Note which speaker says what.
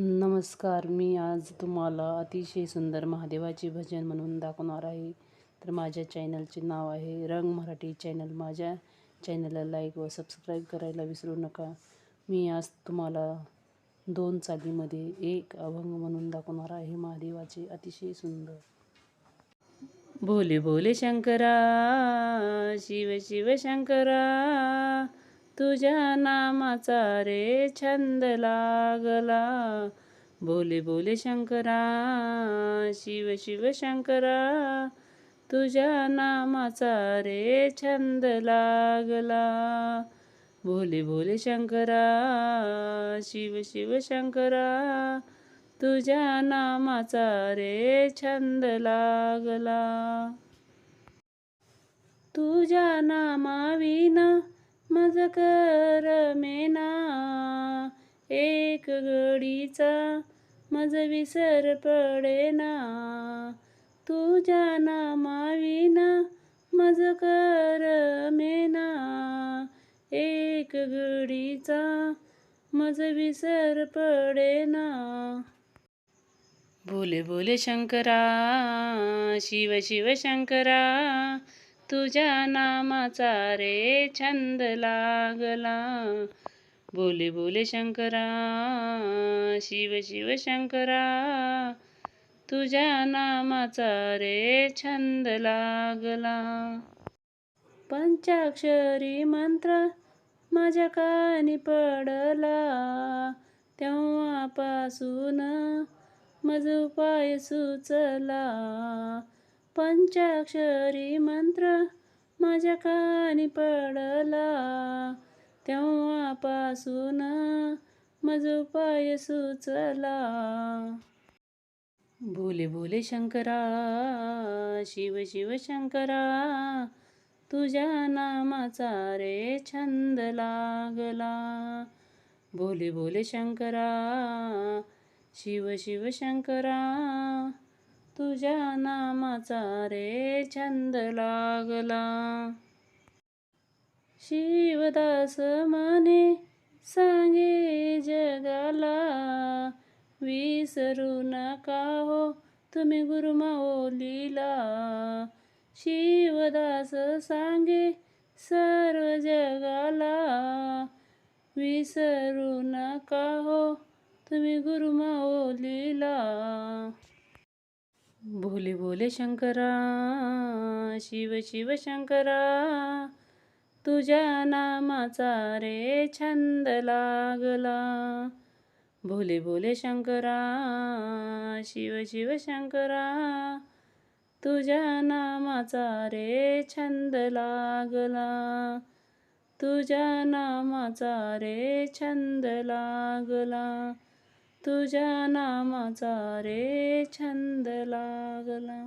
Speaker 1: नमस्कार मी आज तुम्हाला अतिशय सुंदर महादेवाचे भजन म्हणून दाखवणार आहे. तर माझ्या चॅनलचे नाव आहे रंग मराठी चॅनल. माझ्या चॅनलला लाईक व सबस्क्राईब करायला विसरू नका. मी आज तुम्हाला दोन चालीमध्ये एक अभंग म्हणून दाखवणार आहे. महादेवाचे अतिशय सुंदर. भोले भोले शंकरा शिव शिव शंकरा तुझ्या नामाचा रे छंद लागला. भोले भोले शंकरा शिव शिव शंकरा तुझ्या नामाचा रे छंद लागला. भोले भोले शंकरा शिव शिव शंकरा तुझ्या नामाचा रे छंद लागला. तुझ्या नामाविना मज कर मेना एक घडीचा मज विसर पडेना. तुझ्या नामाविना मज कर मेना एक घडीचा मज विसर पडेना. भोले भोले शंकरा शिव शिव शंकरा तुझ्या नामाचा रे छंद लागला. भोले भोले शंकरा शिव शिव शंकरा तुझ्या नामाचा रे छंद लागला. पंचाक्षरी मंत्र माझ्या कानी पडला. तेव्हापासून मज उपाय सुचला. पंचाक्षरी मंत्र माझ्या कानी पडला. तेव्हापासून मज पाय सुचला. भोले भोले शंकरा शिव शिव शंकरा तुझ्या नामाचा रे छंद लागला. भोले भोले शंकरा शिव शिव शंकरा तुझ्या नामाचा रे छंद लागला. शिवदास माने सांगे जगाला विसरू नका हो तुम्ही गुरुमाओलीला शिवदास सांगे सर्व जगाला विसरू नका हो तुम्ही गुरुमाओलीला भोले भोले शंकरा शिव शिव शंकरा तुझ्या नामाचा रे छंद लागला. भोले भोले शंकरा शिव शिव शंकरा तुझ्या नामाचा रे छंद लागला. तुझ्या नामाचा रे छंद लागला. तुझ्या नामाचा रे छंद लागला.